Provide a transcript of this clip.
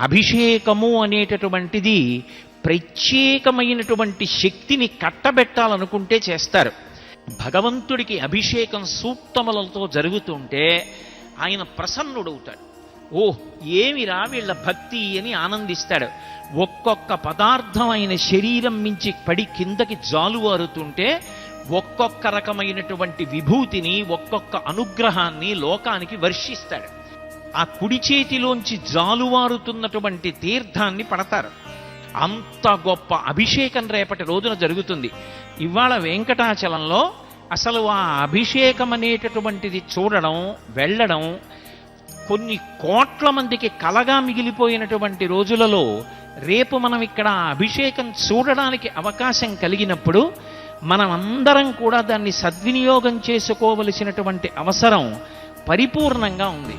అభిషేకము అనేటటువంటిది ప్రత్యేకమైనటువంటి శక్తిని కట్టబెట్టాలనుకుంటే చేస్తారు. భగవంతుడికి అభిషేకం సూక్తములతో జరుగుతుంటే ఆయన ప్రసన్నుడవుతాడు. ఓ ఏమిరా వీళ్ళ భక్తి అని ఆనందిస్తాడు. ఒక్కొక్క పదార్థం ఆయన శరీరం మించి పడి కిందకి జాలువారుతుంటే ఒక్కొక్క రకమైనటువంటి విభూతిని ఒక్కొక్క అనుగ్రహాన్ని లోకానికి వర్షిస్తాడు. ఆ కుడి చేతిలోంచి జాలువారుతున్నటువంటి తీర్థాన్ని పడతారు. అంత గొప్ప అభిషేకం రేపటి రోజున జరుగుతుంది. ఇవాళ వెంకటాచలంలో అసలు ఆ అభిషేకం అనేటటువంటిది చూడడం వెళ్ళడం కొన్ని కోట్ల మందికి కలగా మిగిలిపోయినటువంటి రోజులలో రేపు మనం ఇక్కడ అభిషేకం చూడడానికి అవకాశం కలిగినప్పుడు మనం అందరం కూడా దాన్ని సద్వినియోగం చేసుకోవలసినటువంటి అవసరం పరిపూర్ణంగా ఉంది.